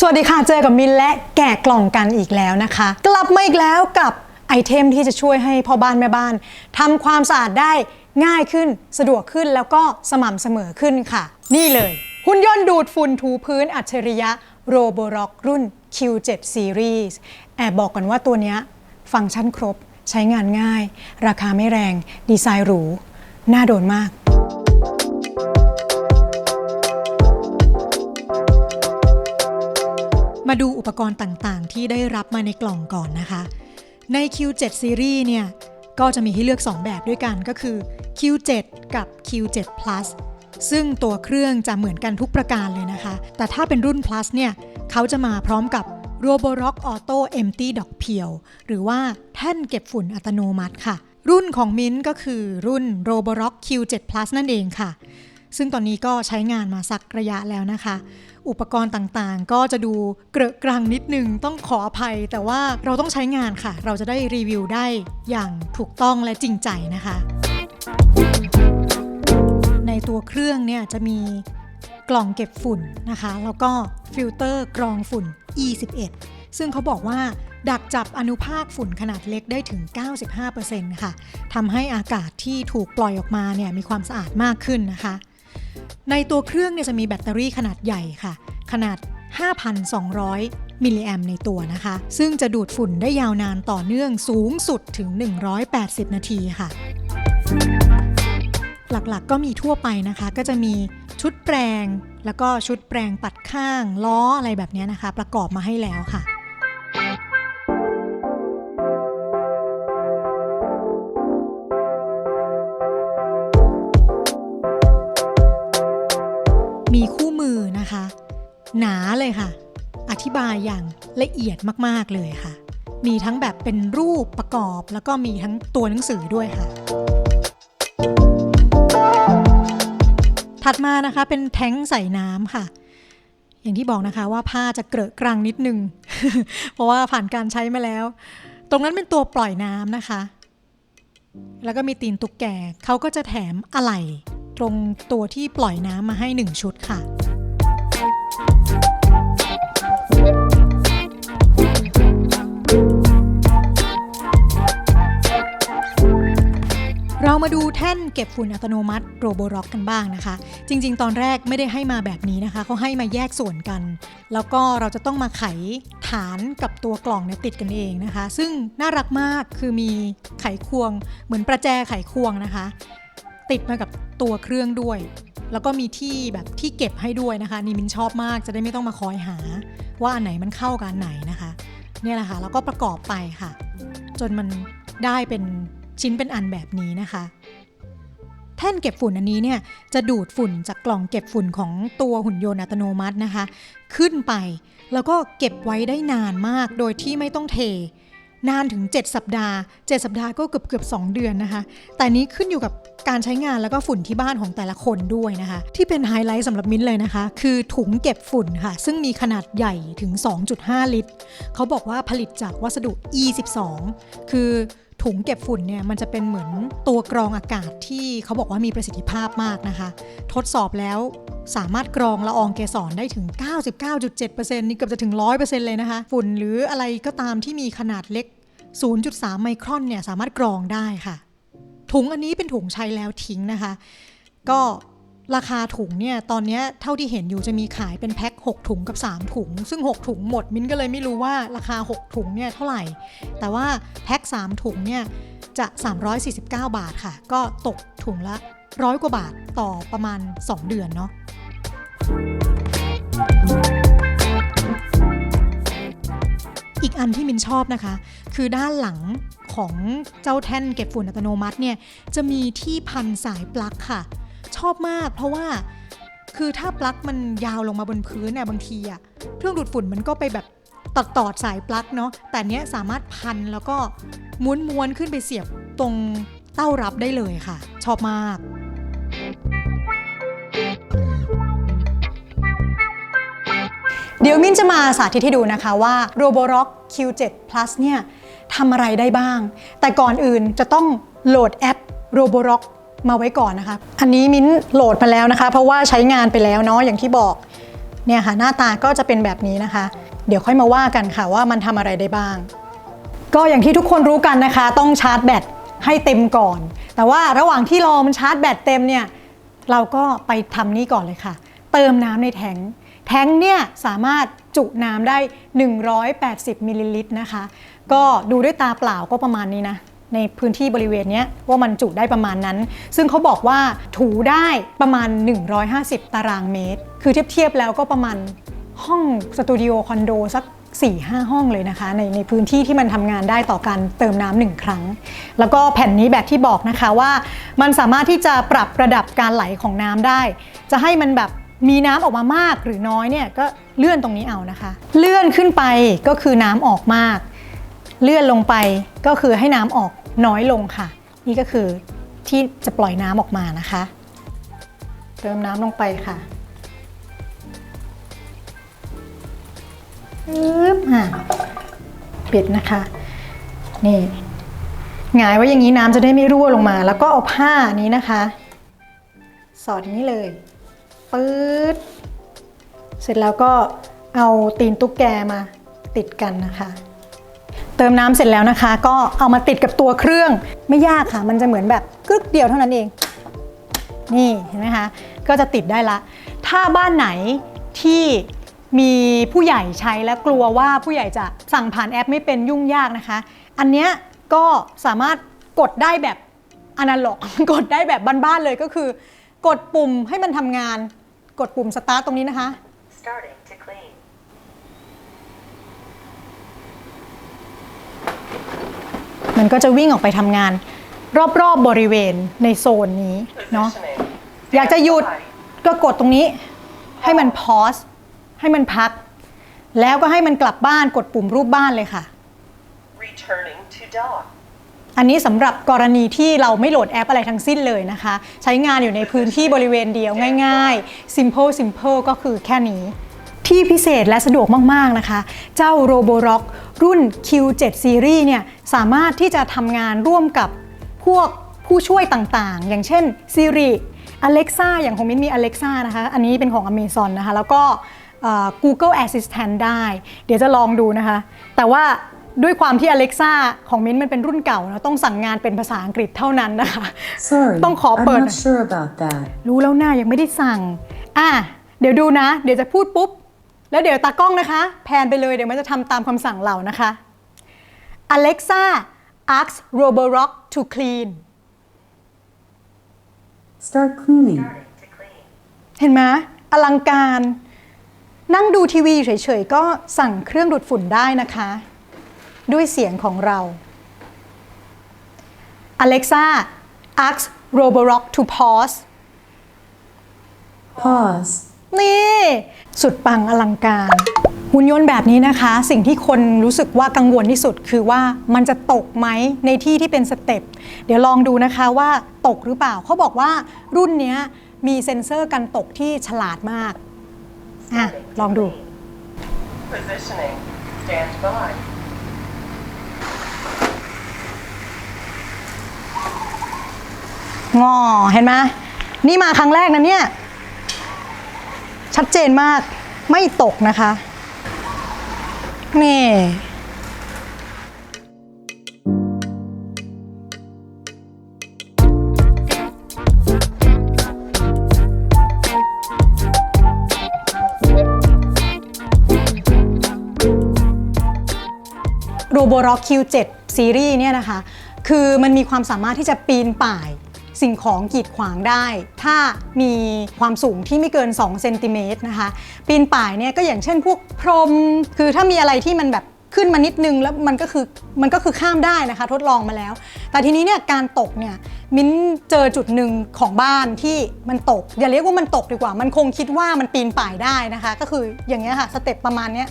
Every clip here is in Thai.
สวัสดีค่ะ เจอกับมินและแกะกล่องกันอีกแล้วนะคะ กลับมาอีกแล้วกับไอเทมที่จะช่วยให้พ่อบ้านแม่บ้านทำความสะอาดได้ง่ายขึ้นสะดวกขึ้นแล้วก็สม่ำเสมอขึ้นค่ะ นี่เลย หุ่นยนต์ดูดฝุ่นถูพื้นอัจฉริยะโรโบร็อกรุ่น Q7 Series แอบบอกกันว่าตัวนี้ฟังก์ชันครบ ใช้งานง่าย ราคาไม่แรง ดีไซน์หรู น่าโดนมาก ดูอุปกรณ์ต่างๆ ที่ได้รับมาในกล่องก่อนนะคะ ใน Q7 Series เนี่ย ก็จะมีให้เลือก 2 แบบด้วยกันก็คือ Q7 กับ Q7 Plus ซึ่งตัวเครื่องจะเหมือนกันทุกประการเลยนะคะ แต่ถ้าเป็นรุ่น Plus เนี่ย เขาจะมาพร้อมกับ Roborock Auto Empty Dock Peel หรือว่าแท่นเก็บฝุ่นอัตโนมัติค่ะ รุ่นของมิ้นท์ก็คือรุ่น Roborock Q7 Plus นั่นเองค่ะ ซึ่งตอนนี้ก็ใช้งานมาสักระยะแล้วนะคะ อุปกรณ์ต่างๆ ก็จะดูเกระกรังนิดนึงต้องขออภัย แต่ว่าเราต้องใช้งานค่ะ เราจะได้รีวิวได้อย่างถูกต้องและจริงใจนะคะ ในตัวเครื่องเนี่ยจะมีกล่องเก็บฝุ่นนะคะ แล้วก็ฟิลเตอร์กรองฝุ่น E11 ซึ่งเขาบอกว่าดักจับอนุภาคฝุ่นขนาดเล็กได้ถึง 95%ค่ะทำให้อากาศที่ถูกปล่อยออกมาเนี่ยมีความสะอาดมากขึ้นนะคะ ในตัวเครื่องเนี่ยจะมีแบตเตอรี่ขนาดใหญ่ค่ะ ขนาด 5,200 มิลลิแอมในตัวนะคะ ซึ่งจะดูดฝุ่นได้ยาวนานต่อเนื่องสูงสุดถึง 180 นาทีค่ะ หลักๆก็มีทั่วไปนะคะ ก็จะมีชุดแปรง แล้วก็ชุดแปรงปัดข้าง ล้ออะไรแบบนี้นะคะ ประกอบมาให้แล้วค่ะ หนาเลยค่ะ อธิบายอย่างละเอียดมากๆเลยค่ะ มีทั้งแบบเป็นรูปประกอบแล้วก็มีทั้งตัวหนังสือด้วยค่ะ ถัดมานะคะเป็นแท้งใส่น้ำค่ะ อย่างที่บอกนะคะว่าผ้าจะเกลอะกรังนิดนึง เพราะว่าผ่านการใช้มาแล้ว ตรงนั้นเป็นตัวปล่อยน้ำนะคะ แล้วก็มีตีนตุ๊กแกเขาก็จะแถมอะไหล่ตรงตัวที่ปล่อยน้ำมาให้1ชุดค่ะ เรามาดูแท่นเก็บฝุ่นอัตโนมัติโรโบร็อกกันบ้างนะคะ จริง ๆ ตอนแรกไม่ได้ให้มาแบบนี้นะคะ เขาให้มาแยกส่วนกัน แล้วก็เราจะต้องมาไขฐานกับตัวกล่องเนี่ยติดกันเองนะคะ ซึ่งน่ารักมากคือมีไขควง เหมือนประแจไขควงนะคะ ติดมากับตัวเครื่องด้วย แล้วก็มีที่แบบที่เก็บให้ด้วยนะคะ นี่มินชอบมากจะได้ไม่ต้องมาคอยหา ว่าอันไหนมันเข้ากันไหนนะคะ เนี่ยแหละค่ะแล้วก็ประกอบไปค่ะ จนมันได้เป็น ชิ้นเป็นอันแบบนี้นะคะ แท่นเก็บฝุ่นอันนี้เนี่ยจะดูดฝุ่นจากกล่องเก็บฝุ่นของตัวหุ่นยนต์อัตโนมัตินะคะ ขึ้นไปแล้วก็เก็บไว้ได้นานมากโดยที่ไม่ต้องเทนานถึง 7 สัปดาห์ 7 สัปดาห์ก็เกือบเกือบ2เดือนนะคะ แต่นี้ขึ้นอยู่กับการใช้งานแล้วก็ฝุ่นที่บ้านของแต่ละคนด้วยนะคะ ที่เป็นไฮไลท์สำหรับมิ้นเลยนะคะ คือถุงเก็บฝุ่นค่ะ ซึ่งมีขนาดใหญ่ถึง 2.5 ลิตร เขาบอกว่าผลิตจากวัสดุ E12 คือ ถุงเก็บฝุ่นเนี่ยมันจะเป็นเหมือนตัวกรองอากาศที่เขาบอกว่ามีประสิทธิภาพมากนะคะ ทดสอบแล้วสามารถกรองละอองเกสรได้ถึง 99.7%นี่เกือบจะถึง 100%เลยนะคะ ฝุ่นหรืออะไรก็ตามที่มีขนาดเล็ก 0.3 ไมครอนเนี่ยสามารถกรองได้ค่ะ ถุงอันนี้เป็นถุงใช้แล้วทิ้งนะคะ ก็ ราคาถุงเนี่ยตอนนี้เท่าที่เห็นอยู่จะมีขายเป็นแพ็ค6ถุงกับ 3 ถุง ซึ่ง 6 ถุงหมดมิ้นก็เลยไม่รู้ว่าราคา 6 ถุงเนี่ยเท่าไหร่ แต่ว่าแพ็ค3ถุงเนี่ยจะ 349 บาทค่ะ ก็ตกถุงละร้อยกว่าบาทต่อประมาณ 2 เดือนเนาะอีกอันที่มินชอบนะคะ คือด้านหลังของเจ้าแท่นเก็บฝุ่นอัตโนมัติเนี่ยจะมีที่พันสายปลั๊กค่ะ ชอบมาก เพราะว่าคือถ้าปลั๊กมันยาวลงมาบนพื้นเนี่ยบางทีอะเครื่องดูดฝุ่นมันก็ไปแบบตัดตอดสายปลั๊กเนาะแต่เนี้ยสามารถพันแล้วก็ม้วนม้วนๆขึ้นไปเสียบตรงเต้ารับได้เลยค่ะ ชอบมาก เดี๋ยวมิ้นจะมาสาธิตให้ดูนะคะว่า Roborock Q7 Plus เนี่ยทำอะไรได้บ้าง แต่ก่อนอื่นจะต้องโหลดแอป Roborock มาไว้ก่อนนะคะ อันนี้มิ้นโหลดมาแล้วนะคะ เพราะว่าใช้งานไปแล้วเนาะอย่างที่บอกเนี่ยค่ะหน้าตาก็จะเป็นแบบนี้นะคะ เดี๋ยวค่อยมาว่ากันค่ะว่ามันทำอะไรได้บ้าง ก็อย่างที่ทุกคนรู้กันนะคะ ต้องชาร์จแบตให้เต็มก่อน แต่ว่าระหว่างที่รอมันชาร์จแบตเต็มเนี่ยเราก็ไปทำนี่ก่อนเลยค่ะ เติมน้ำในแทงแทงเนี่ยสามารถจุน้ำได้ 180มิลลิลิตรนะคะ ก็ดูด้วยตาเปล่าก็ประมาณนี้นะ ในพื้นที่บริเวณนี้ว่ามันจุได้ประมาณนั้น ซึ่งเขาบอกว่าถูได้ประมาณ 150 ตารางเมตร คือเทียบเทียบๆแล้วก็ประมาณห้องสตูดิโอคอนโดสัก4 5ห้องเลยนะคะในในพื้นที่ที่มันทำงานได้ต่อการเติมน้ำหนึ่งครั้ง แล้วก็แผ่นนี้แบบที่บอกนะคะว่า มันสามารถที่จะปรับระดับการไหลของน้ำได้ จะให้มันแบบมีน้ำออกมามากหรือน้อยเนี่ยก็เลื่อนตรงนี้เอานะคะ เลื่อนขึ้นไปก็คือน้ำออกมาก เลื่อนลงไปก็คือให้น้ำออกน้อยลงค่ะ นี่ก็คือที่จะปล่อยน้ำออกมานะคะเติมน้ำลงไปค่ะปึ๊บอะปิดนะคะ นี่หงายไว้อย่างนี้น้ำจะได้ไม่รั่วลงมา แล้วก็เอาผ้านี้นะคะ สอดอย่างนี้เลยปื๊ดเสร็จแล้วก็เอาตีนตุ๊กแกมาติดกันนะคะ เติมน้ำเสร็จแล้วนะคะ ก็เอามาติดกับตัวเครื่องไม่ยากค่ะ มันจะเหมือนแบบกึกเดียวเท่านั้นเอง นี่เห็นไหมคะ ก็จะติดได้ละ ถ้าบ้านไหนที่มีผู้ใหญ่ใช้และกลัวว่าผู้ใหญ่จะสั่งผ่านแอปไม่เป็นยุ่งยากนะคะ อันเนี้ยก็สามารถกดได้แบบอนาล็อกกดได้แบบบ้านๆเลยก็คือ กดปุ่มให้มันทำงาน กดปุ่มสตาร์ทตรงนี้นะคะ Starting to clean. มันก็จะวิ่งออกไปทำงาน รอบๆบบริเวณในโซนนี้เนาะ Positioning. อยากจะหยุดก็กดตรงนี้ ให้มันพอสให้มันพัก แล้วก็ให้มันกลับบ้านกดปุ่มรูปบ้านเลยค่ะ Returning to dock. อันนี้สำหรับกรณีที่เราไม่โหลดแอปอะไรทั้งสิ้นเลยนะคะ ใช้งานอยู่ในพื้นที่บริเวณเดียวง่ายๆ simple simple ก็คือแค่นี้ ที่พิเศษและสะดวกมาก ๆ นะคะ เจ้า Roborock รุ่น Q7 Series เนี่ยสามารถที่จะทำงานร่วมกับพวกผู้ช่วยต่างๆ อย่างเช่น Siri Alexa อย่างของมิ้นมี Alexa นะคะ อันนี้เป็นของ Amazon นะคะ แล้วก็เอ่อ Google Assistant ได้ เดี๋ยวจะลองดูนะคะ แต่ว่าด้วยความที่ Alexa ของมิ้นมันเป็นรุ่นเก่านะต้องสั่งงานเป็นภาษาอังกฤษเท่านั้นนะคะ Sorry, ต้องขอ I'm เปิด not sure about that. รู้แล้วหน้ายังไม่ได้สั่ง อะ เดี๋ยวดูนะ เดี๋ยวจะพูดปุ๊บ แล้วเดี๋ยวตากล้องนะคะ แพนไปเลยเดี๋ยวมันจะทำตามคำสั่งเรานะคะ Alexa ask Roborock to clean Start cleaning. Starting to clean. เห็นไหมอลังการ นั่งดูทีวีเฉยๆ ก็สั่งเครื่องดูดฝุ่นได้นะคะ ด้วยเสียงของเรา Alexa ask Roborock to pause Pause. นี่ สุดปังอลังการหุ่นยนต์แบบนี้นะคะ สิ่งที่คนรู้สึกว่ากังวลที่สุดคือว่ามันจะตกไหมในที่ที่เป็นสเต็ปเดี๋ยวลองดูนะคะว่าตกหรือเปล่าเขาบอกว่ารุ่นเนี้ยมีเซ็นเซอร์กันตกที่ฉลาดมากอะลองดู Positioning. Stand by. งอเห็นไหมนี่มาครั้งแรกนะเนี่ย ชัดเจนมากไม่ตกนะคะ นี่โรโบร็อก Q7 ซีรีส์เนี่ยนะคะ คือมันมีความสามารถที่จะปีนป่าย สิ่งของกีดขวางได้ ถ้ามีความสูงที่ไม่เกิน 2 เซนติเมตรนะคะ ปีนป่ายเนี่ยก็อย่างเช่นพวกพรม คือถ้ามีอะไรที่มันแบบขึ้นมานิดนึงแล้วมันก็คือมันก็คือข้ามได้นะคะ ทดลองมาแล้ว แต่ทีนี้เนี่ยการตกเนี่ยมิ้นเจอจุดหนึ่งของบ้านที่มันตก อย่าเรียกว่ามันตกดีกว่า มันคงคิดว่ามันปีนป่ายได้นะคะ ก็คืออย่างเงี้ยค่ะสเต็ปประมาณเนี้ย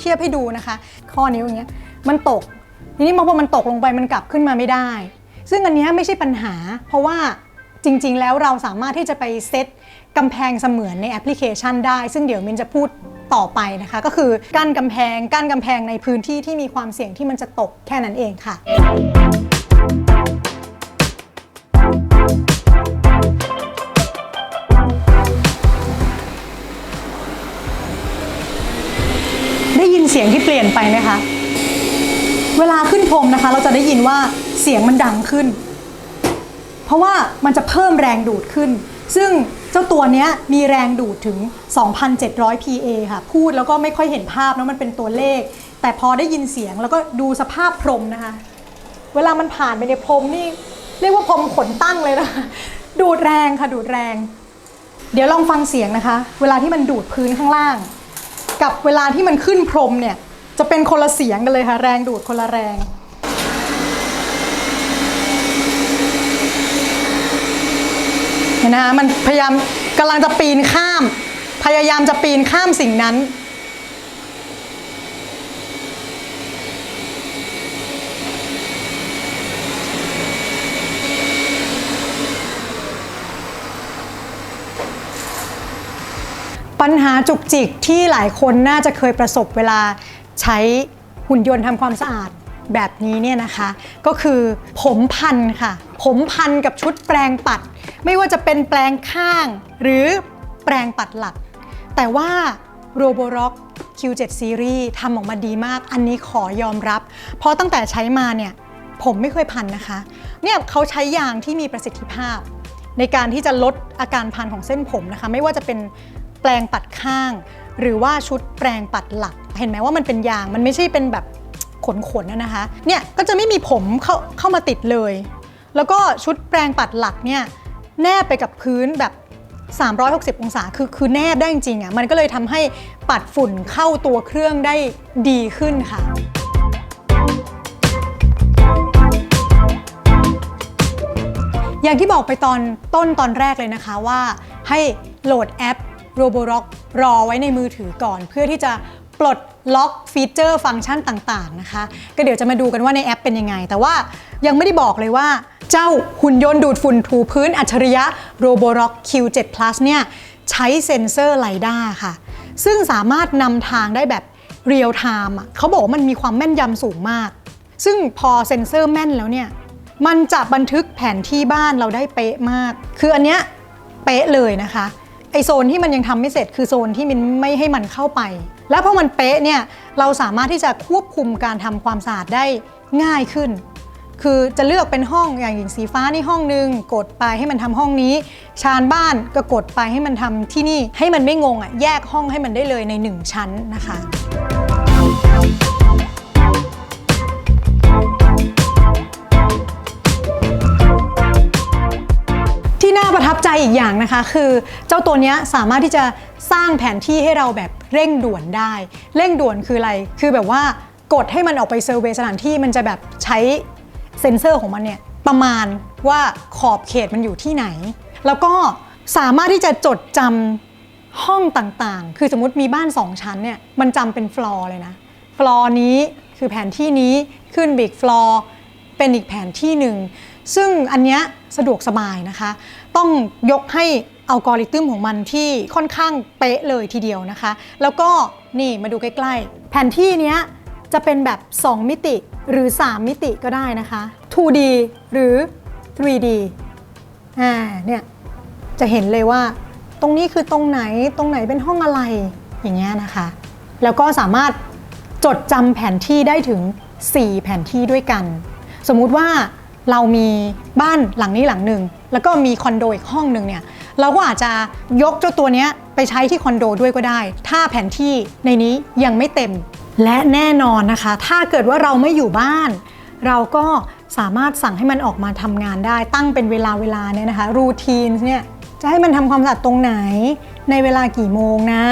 เทียบให้ดูนะคะ ข้อนิ้วอย่างเงี้ยมันตก ทีนี้พอมันตกลงไปมันกลับขึ้นมาไม่ได้ ซึ่งอันนี้ไม่ใช่ปัญหา เพราะว่าจริง ๆ แล้วเราสามารถที่จะไปเซตกำแพงเสมือนในแอปพลิเคชันได้ ซึ่งเดี๋ยวมินจะพูดต่อไปนะคะ ก็คือกั้นกำแพงกั้นกำแพงในพื้นที่ที่มีความเสี่ยงที่มันจะตกแค่นั้นเองค่ะนยินเสียงที่เปลี่ยนไปไหมคะ เวลาขึ้นพรมนะคะ เราจะได้ยินว่าเสียงมันดังขึ้น เพราะว่ามันจะเพิ่มแรงดูดขึ้น ซึ่งเจ้าตัวนี้มีแรงดูดถึง 2,700 PA ค่ะ พูดแล้วก็ไม่ค่อยเห็นภาพนะมันเป็นตัวเลข แต่พอได้ยินเสียงแล้วก็ดูสภาพพรมนะคะ เวลามันผ่านไปในพรมนี่ เรียกว่าพรมขนตั้งเลยนะดูดแรงค่ะดูดแรง เดี๋ยวลองฟังเสียงนะคะ เวลาที่มันดูดพื้นข้างล่าง กับเวลาที่มันขึ้นพรมเนี่ย จะเป็นคนละเสียงกันเลยค่ะ แรงดูดคนละแรง เห็นนะคะมันพยายามกำลังจะปีนข้าม พยายามจะปีนข้ามสิ่งนั้น ปัญหาจุกจิกที่หลายคนน่าจะเคยประสบเวลา ใช้หุ่นยนต์ทำความสะอาดแบบนี้เนี่ยนะคะ ก็คือผมพันค่ะ ผมพันกับชุดแปรงปัด ไม่ว่าจะเป็นแปรงข้าง หรือแปรงปัดหลัก แต่ว่า r o b o r o c Q7 Series ทำออกมาดีมาก อันนี้ขอยอมรับ เพราะตั้งแต่ใช้มาเนี่ย ผมไม่เคยพันนะคะ เนี่ยเขาใช้ยางที่มีประสิทธิภาพ ในการที่จะลดอาการพันของเส้นผมนะคะ ไม่ว่าจะเป็นแปลงปัดข้าง หรือว่าชุดแปลงปัดหลัก เห็นไหมว่ามันเป็นยางมันไม่ใช่เป็นแบบขนๆนะนะคะเนี่ยก็จะไม่มีผมเข้าเข้ามาติดเลย แล้วก็ชุดแปลงปัดหลักเนี่ยแนบไปกับพื้นแบบ 360 องศาคือคือแนบได้จริงๆอะมันก็เลยทำให้ปัดฝุ่นเข้าตัวเครื่องได้ดีขึ้นค่ะอย่างที่บอกไปตอนต้นตอนแรกเลยนะคะว่าให้โหลดแอป Roborock รอไว้ในมือถือก่อน เพื่อที่จะปลดล็อกฟีเจอร์ฟังก์ชันต่างๆนะคะ ก็เดี๋ยวจะมาดูกันว่าในแอปเป็นยังไง แต่ว่ายังไม่ได้บอกเลยว่า เจ้าหุ่นยนต์ดูดฝุ่นถูพื้นอัจฉริยะ Roborock Q7 Plus เนี่ยใช้เซ็นเซอร์ไลด้าค่ะ ซึ่งสามารถนำทางได้แบบเรียลไทม์อะเขาบอกว่ามันมีความแม่นยำสูงมาก ซึ่งพอเซ็นเซอร์แม่นแล้วเนี่ยมันจะบันทึกแผนที่บ้านเราได้เป๊ะมาก คืออันเนี้ยเป๊ะเลยนะคะ ไอโซนที่มันยังทำไม่เสร็จคือโซนที่มันไม่ให้มันเข้าไป แล้วพอมันเป๊ะเนี่ยเราสามารถที่จะควบคุมการทำความสะอาดได้ง่ายขึ้น คือจะเลือกเป็นห้องอย่างหญิงสีฟ้านี่ห้องหนึ่งกดไปให้มันทำห้องนี้ ชานบ้านก็กดไปให้มันทำที่นี่ให้มันไม่งงอะแยกห้องให้มันได้เลยในหนึ่งชั้นนะคะ ประทับใจอีกอย่างนะคะ คือเจ้าตัวนี้สามารถที่จะสร้างแผนที่ให้เราแบบเร่งด่วนได้ เร่งด่วนคืออะไร คือแบบว่ากดให้มันออกไปเซอร์เวยสถานที่มันจะแบบใช้เซ็นเซอร์ของมันเนี่ยประมาณว่าขอบเขตมันอยู่ที่ไหน แล้วก็สามารถที่จะจดจำห้องต่างๆ คือสมมติมีบ้าน 2 ชั้นเนี่ยมันจำเป็นฟลอร์เลยนะ ฟลอร์นี้คือแผนที่นี้ขึ้นบิ๊กฟลอร์เป็นอีกแผนที่หนึ่ง ซึ่งอันเนี้ยสะดวกสบายนะคะ ต้องยกให้อัลกอริทึมของมันที่ค่อนข้างเป๊ะเลยทีเดียวนะคะ แล้วก็นี่มาดูใกล้ๆ แผนที่เนี้ยจะเป็นแบบ 2 มิติหรือ 3 มิติก็ได้นะคะ 2D หรือ 3D อ่าเนี่ยจะเห็นเลยว่า ตรงนี้คือตรงไหนตรงไหนเป็นห้องอะไรอย่างเงี้ยนะคะ แล้วก็สามารถจดจำแผนที่ได้ถึง 4 แผนที่ด้วยกัน สมมุติว่าเรามีบ้านหลังนี้หลังหนึ่ง แล้วก็มีคอนโดอีกห้องหนึ่งเนี่ยเราก็อาจจะยกเจ้าตัวนี้ไปใช้ที่คอนโดด้วยก็ได้ ถ้าแผนที่ในนี้ยังไม่เต็ม และแน่นอนนะคะ ถ้าเกิดว่าเราไม่อยู่บ้าน เราก็สามารถสั่งให้มันออกมาทำงานได้ตั้งเป็นเวลาเวลาเนี่ยนะคะรูทีนเนี่ยจะให้มันทำความสะอาดตรงไหน ในเวลากี่โมงนะ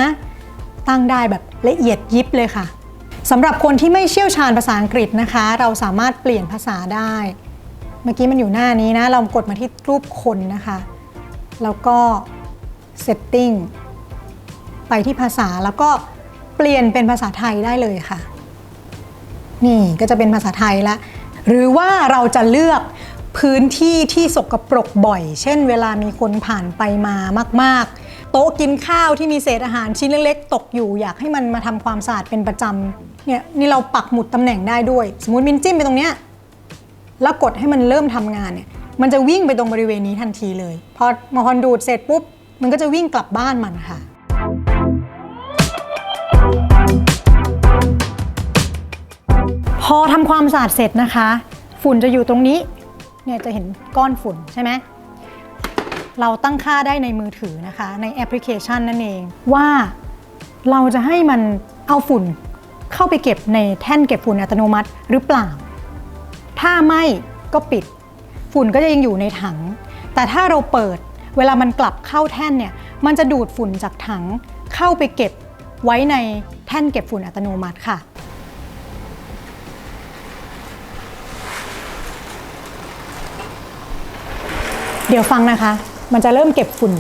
ตั้งได้แบบละเอียดยิบเลยค่ะสำหรับคนที่ไม่เชี่ยวชาญภาษาอังกฤษนะคะ เราสามารถเปลี่ยนภาษาได้ มื่อกี้มันอยู่หน้านี้นะ เรากดมาที่รูปคนนะคะ แล้วก็ setting ไปที่ภาษาแล้วก็เปลี่ยนเป็นภาษาไทยได้เลยค่ะ นี่ก็จะเป็นภาษาไทยละ หรือว่าเราจะเลือกพื้นที่ที่สกปรกบ่อย เช่นเวลามีคนผ่านไปมามาก ๆ โต๊ะกินข้าวที่มีเศษอาหารชิ้นเล็ก ๆ ตกอยู่ อยากให้มันมาทำความสะอาดเป็นประจำเนี่ยนี่เราปักหมุดตำแหน่งได้ด้วย สมมติมินจิ้มไปตรงเนี้ย แล้วกดให้มันเริ่มทำงานเนี่ยมันจะวิ่งไปตรงบริเวณนี้ทันทีเลย พอมาพอดูดเสร็จปุ๊บ มันก็จะวิ่งกลับบ้านมันค่ะ พอทำความสะอาดเสร็จนะคะ ฝุ่นจะอยู่ตรงนี้เนี่ยจะเห็นก้อนฝุ่นใช่ไหมเราตั้งค่าได้ในมือถือนะคะ ในแอปพลิเคชันนั่นเองว่าเราจะให้มันเอาฝุ่นเข้าไปเก็บในแท่นเก็บฝุ่นอัตโนมัติหรือเปล่า ถ้าไม่ก็ปิด ฝุ่นก็จะยังอยู่ในถัง แต่ถ้าเราเปิดเวลามันกลับเข้าแท่นเนี่ยมันจะดูดฝุ่นจากถังเข้าไปเก็บไว้ในแท่นเก็บฝุ่นอัตโนมัติค่ะเดี๋ยวฟังนะคะ มันจะเริ่มเก็บฝุ่น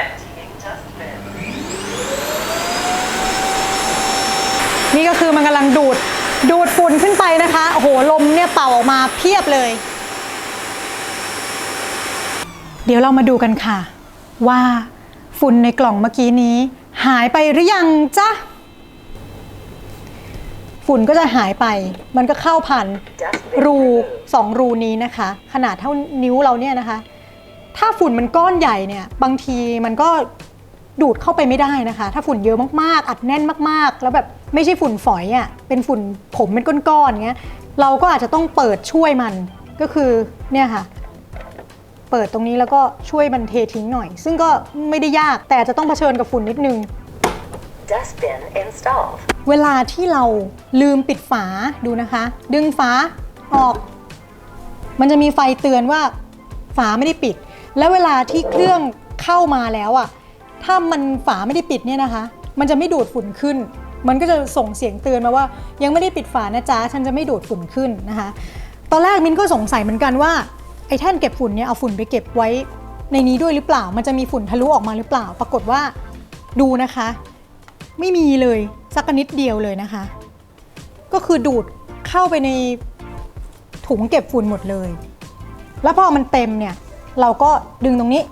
Emptying dustbin. นี่ก็คือมันกำลังดูด ดูดฝุ่นขึ้นไปนะคะ โอ้โห ลมเนี่ยเป่าออกมาเพียบเลย เดี๋ยวเรามาดูกันค่ะ ว่าฝุ่นในกล่องเมื่อกี้นี้ หายไปหรือยังจ๊ะ ฝุ่นก็จะหายไป มันก็เข้าผ่านรูสองรูนี้นะคะ ขนาดเท่านิ้วเราเนี่ยนะคะ ถ้าฝุ่นมันก้อนใหญ่เนี่ย บางทีมันก็ดูดเข้าไปไม่ได้นะคะ ถ้าฝุ่นเยอะมากๆ อัดแน่นมากๆ แล้วแบบ ไม่ใช่ฝุ่นฝอยอะ่ะเป็นฝุ่นผมเป็นก้อนๆเงี้ยเราก็อาจจะต้องเปิดช่วยมันก็คือเนี่ยค่ะ เปิดตรงนี้แล้วก็ช่วยมันเททิ้งหน่อย ซึ่งก็ไม่ได้ยากแต่จะต้องเผชิญกับฝุ่นนิดนึง Dustbin installed. เวลาที่เราลืมปิดฝาดูนะคะ ดึงฝาออก มันจะมีไฟเตือนว่าฝาไม่ได้ปิด แล้วเวลาที่เครื่องเข้ามาแล้วอะ่ะถ้ามันฝาไม่ได้ปิดเนี่ยนะคะ มันจะไม่ดูดฝุ่นขึ้น มันก็จะส่งเสียงเตือนมาว่า ยังไม่ได้ปิดฝานะจ๊ะฉันจะไม่ดูดฝุ่นขึ้นนะคะ ตอนแรกมินก็สงสัยเหมือนกันว่าไอ้แท่นเก็บฝุ่นเนี่ยเอาฝุ่นไปเก็บไว้ในนี้ด้วยหรือเปล่า มันจะมีฝุ่นทะลุออกมาหรือเปล่า ปรากฏว่าดูนะคะ ไม่มีเลยสักนิดเดียวเลยนะคะ ก็คือดูดเข้าไปในถุงเก็บฝุ่นหมดเลย แล้วพอมันเต็มเนี่ยเราก็ดึงตรงนี้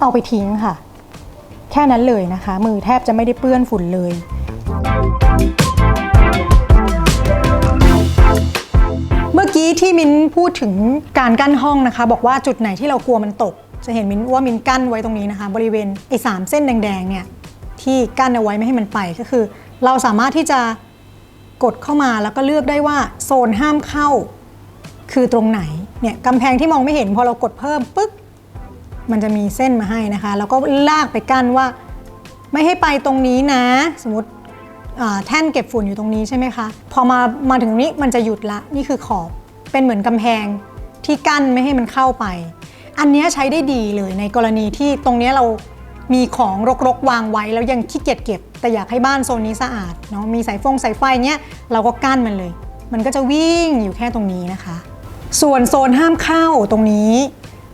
เอาไปทิ้งค่ะ แค่นั้นเลยนะคะ มือแทบจะไม่ได้เปื้อนฝุ่นเลย เมื่อกี้ที่มิ้นพูดถึงการกั้นห้องนะคะ บอกว่าจุดไหนที่เรากลัวมันตก จะเห็นมิ้นว่ามิ้นกั้นไว้ตรงนี้นะคะ บริเวณไอ้สามเส้นแดงๆเนี่ยที่กั้นเอาไว้ไม่ให้มันไปก็คือ เราสามารถที่จะกดเข้ามาแล้วก็เลือกได้ว่าโซนห้ามเข้า คือตรงไหนเนี่ยกำแพงที่มองไม่เห็นพอเรากดเพิ่มปึ๊ก มันจะมีเส้นมาให้นะคะ แล้วก็ลากไปกั้นว่า ไม่ให้ไปตรงนี้นะ สมมติแท่นเก็บฝุ่นอยู่ตรงนี้ใช่ไหมคะ พอมามาถึงนี้มันจะหยุดละ นี่คือขอบ เป็นเหมือนกำแพงที่กั้นไม่ให้มันเข้าไป อันนี้ใช้ได้ดีเลยในกรณีที่ตรงนี้เรามีของรกๆวางไว้แล้วยังขี้เกียจเก็บ แต่อยากให้บ้านโซนนี้สะอาดเนาะ มีสายฟงสายไฟเนี้ยเราก็กั้นมันเลย มันก็จะวิ่งอยู่แค่ตรงนี้นะคะ ส่วนโซนห้ามเข้าตรงนี้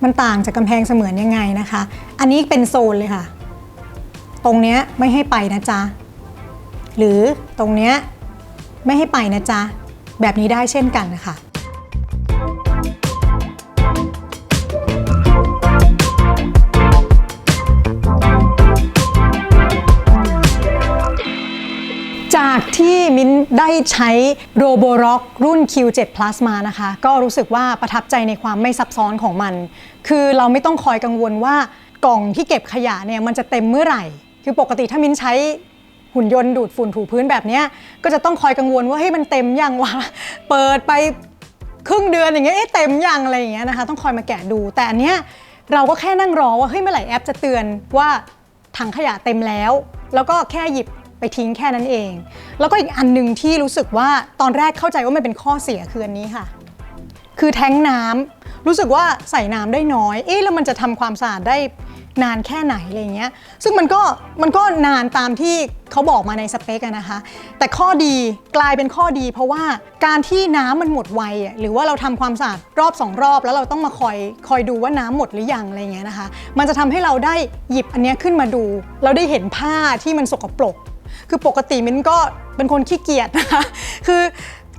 มันต่างจากกำแพงเสมือนยังไงนะคะ อันนี้เป็นโซนเลยค่ะ ตรงเนี้ยไม่ให้ไปนะจ๊ะ หรือตรงเนี้ยไม่ให้ไปนะจ๊ะ แบบนี้ได้เช่นกันนะคะากที่มิ้นได้ใช้ Roborock รุ่น Q7 Plus มานะคะ ก็รู้สึกว่าประทับใจในความไม่ซับซ้อนของมัน คือเราไม่ต้องคอยกังวลว่ากล่องที่เก็บขยะเนี่ยมันจะเต็มเมื่อไหร่ คือปกติถ้ามิ้นใช้หุ่นยนต์ดูดฝุ่นถูพื้นแบบนี้ก็จะต้องคอยกังวลว่าเฮ้ยมันเต็มยังวะเปิดไปครึ่งเดือนอย่างเงี้ยเอ๊ะเต็มยังอะไรอย่างเงี้ยนะคะ ต้องคอยมาแกะดู แต่อันเนี้ยเราก็แค่นั่งรอว่าเฮ้ยเมื่อไหร่แอปจะเตือนว่าถังขยะเต็มแล้ว แล้วก็แค่หยิบ ไปทิ้งแค่นั้นเอง แล้วก็อีกอันหนึ่งที่รู้สึกว่าตอนแรกเข้าใจว่ามันเป็นข้อเสียคืออันนี้ค่ะ คือแท้งน้ำรู้สึกว่าใส่น้ำได้น้อย เอ๊ะแล้วมันจะทำความสะอาดได้นานแค่ไหนอะไรเงี้ย ซึ่งมันก็มันก็นานตามที่เขาบอกมาในสเปคอะนะคะ แต่ข้อดีกลายเป็นข้อดี เพราะว่าการที่น้ำมันหมดไวหรือว่าเราทำความสะอาดรอบสองรอบ แล้วเราต้องมาคอยคอยดูว่าน้ำหมดหรือยังอะไรเงี้ยนะคะ มันจะทำให้เราได้หยิบอันนี้ขึ้นมาดู เราได้เห็นผ้าที่มันสกปรก คือปกติมิ้นก็เป็นคนขี้เกียจนะคะคือ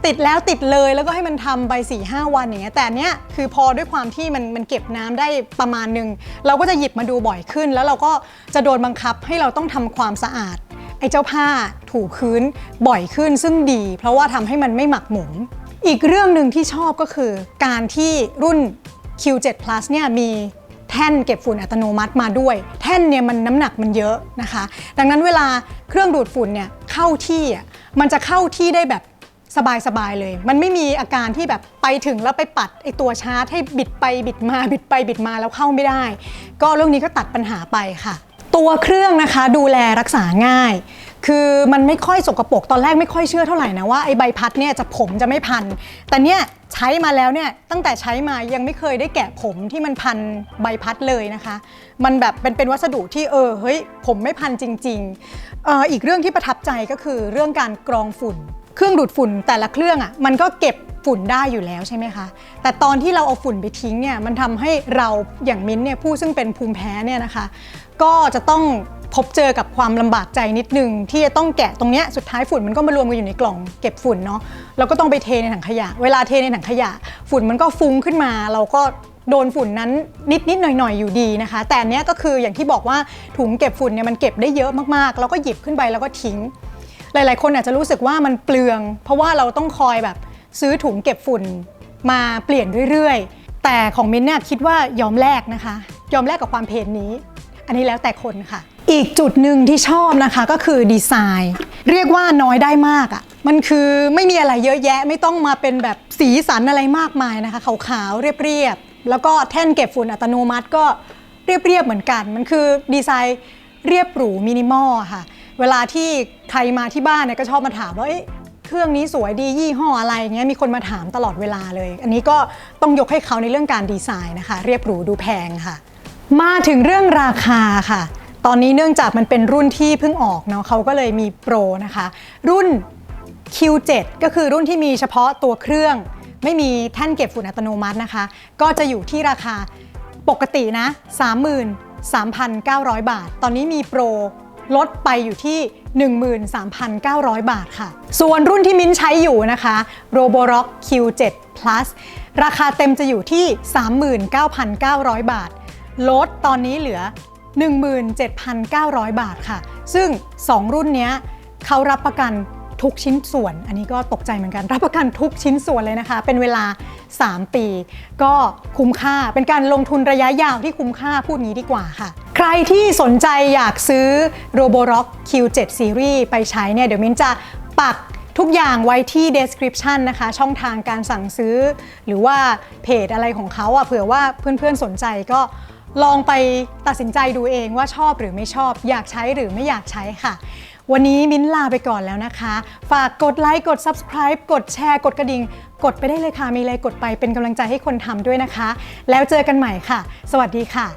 ติดแล้วติดเลยแล้วก็ให้มันทำไป4ี่หวันอย่างเงี้ยแต่อันเนี้ยคือพอด้วยความที่มันมันเก็บน้ำได้ประมาณหนึ่งเราก็จะหยิบมาดูบ่อยขึ้น แล้วเราก็จะโดนบังคับให้เราต้องทำความสะอาดไอ้เจ้าผ้าถูพื้นบ่อยขึ้นซึ่งดี เพราะว่าทำให้มันไม่หมักหมม อีกเรื่องหนึ่งที่ชอบก็คือการที่รุ่น Q7 Plus เนี่ยมี แท่นเก็บฝุ่นอัตโนมัติมาด้วย แท่นเนี่ยมันน้ำหนักมันเยอะนะคะ ดังนั้นเวลาเครื่องดูดฝุ่นเนี่ยเข้าที่อะมันจะเข้าที่ได้แบบสบายๆเลย มันไม่มีอาการที่แบบไปถึงแล้วไปปัดไอตัวชาร์จให้บิดไปบิดมาบิดไปบิดมาแล้วเข้าไม่ได้ ก็เรื่องนี้ก็ตัดปัญหาไปค่ะ ตัวเครื่องนะคะดูแลรักษาง่าย คือมันไม่ค่อยสกปรกตอนแรกไม่ค่อยเชื่อเท่าไหร่นะว่าไอ้ใบพัดเนี่ยจะผมจะไม่พัน แต่เนี่ยใช้มาแล้วเนี่ยตั้งแต่ใช้มายังไม่เคยได้แกะผมที่มันพันใบพัดเลยนะคะ มันแบบเป็นเป็นวัสดุที่เออเฮ้ยผมไม่พันจริงๆเอออีกเรื่องที่ประทับใจก็คือเรื่องการกรองฝุ่น เครื่องดูดฝุ่นแต่ละเครื่องอะ่ะมันก็เก็บฝุ่นได้อยู่แล้วใช่ไหมคะ แต่ตอนที่เราเอาฝุ่นไปทิ้งเนี่ยมันทำให้เราอย่างมิ้นท์เนี่ยผู้ซึ่งเป็นภูมิแพ้เนี่ยนะคะ ก็จะต้อง พบเจอกับความลำบากใจนิดนึง ที่จะต้องแกะตรงเนี้ยสุดท้ายฝุ่นมันก็มารวมกันอยู่ในกล่องเก็บฝุ่นเนาะเราก็ต้องไปเทในถังขยะ เวลาเทในถังขยะ ฝุ่นมันก็ฟุ้งขึ้นมา เราก็โดนฝุ่นนั้นนิดนิดหน่อยหน่อยอยู่ดีนะคะ แต่เนี้ยก็คืออย่างที่บอกว่าถุงเก็บฝุ่นเนี่ยมันเก็บได้เยอะมากๆเราก็หยิบขึ้นไปแล้วก็ทิ้ง หลาย ๆ คนอาจจะรู้สึกว่ามันเปลือง เพราะว่าเราต้องคอยแบบซื้อถุงเก็บฝุ่นมาเปลี่ยนเรื่อยๆ แต่ของมิ้นเนี่ยคิดว่ายอมแลกนะคะ ยอมแลกกับความเพลนนี้ อันนี้แล้วแต่คนค่ะ อีกจุดหนึ่งที่ชอบนะคะก็คือดีไซน์ เรียกว่าน้อยได้มากอะ่ะมันคือไม่มีอะไรเยอะแยะไม่ต้องมาเป็นแบบสีสันอะไรมากมายนะคะ ขาวๆ เรียบๆ แล้วก็แท่นเก็บฝุ่นอัตโนมัติก็เรียบๆ เหมือนกัน มันคือดีไซน์เรียบหรูมินิมอลค่ะ เวลาที่ใครมาที่บ้านเนี่ยก็ชอบมาถามว่าเอ๊ะเครื่องนี้สวยดียี่ห้ออะไรเงี้ยมีคนมาถามตลอดเวลาเลย อันนี้ก็ต้องยกให้เขาในเรื่องการดีไซน์นะคะ เรียบหรูดูแพงค่ะ มาถึงเรื่องราคาค่ะ ตอนนี้เนื่องจากมันเป็นรุ่นที่เพิ่งออกเนาะเขาก็เลยมีโปรนะคะ รุ่น Q7 ก็คือรุ่นที่มีเฉพาะตัวเครื่อง ไม่มีแท่นเก็บฝุ่นอัตโนมัตินะคะ ก็จะอยู่ที่ราคาปกตินะ 33,900 บาท ตอนนี้มีโปรลดไปอยู่ที่ 13,900 บาทค่ะ ส่วนรุ่นที่มิ้นใช้อยู่นะคะ Roborock Q7 Plus ราคาเต็มจะอยู่ที่ 39,900 บาท ลดตอนนี้เหลือ 17,900 บาทค่ะ ซึ่ง 2 รุ่นนี้เขารับประกันทุกชิ้นส่วน อันนี้ก็ตกใจเหมือนกัน รับประกันทุกชิ้นส่วนเลยนะคะ เป็นเวลา 3 ปี ก็คุ้มค่า เป็นการลงทุนระยะยาวที่คุ้มค่า พูดงี้ดีกว่าค่ะ ใครที่สนใจอยากซื้อ Roborock Q7 Series ไปใช้เนี่ย เดี๋ยวมิ้นจะปักทุกอย่างไว้ที่ description นะคะ ช่องทางการสั่งซื้อ หรือว่าเพจอะไรของเขาอะ เผื่อว่าเพื่อนๆสนใจก็ ลองไปตัดสินใจดูเองว่าชอบหรือไม่ชอบ อยากใช้หรือไม่อยากใช้ค่ะ วันนี้มิ้นลาไปก่อนแล้วนะคะ ฝากกดไลค์กด subscribe กดแชร์ กดกระดิ่ง กดไปได้เลยค่ะ มีอะไรกดไปเป็นกำลังใจให้คนทำด้วยนะคะ แล้วเจอกันใหม่ค่ะ สวัสดีค่ะ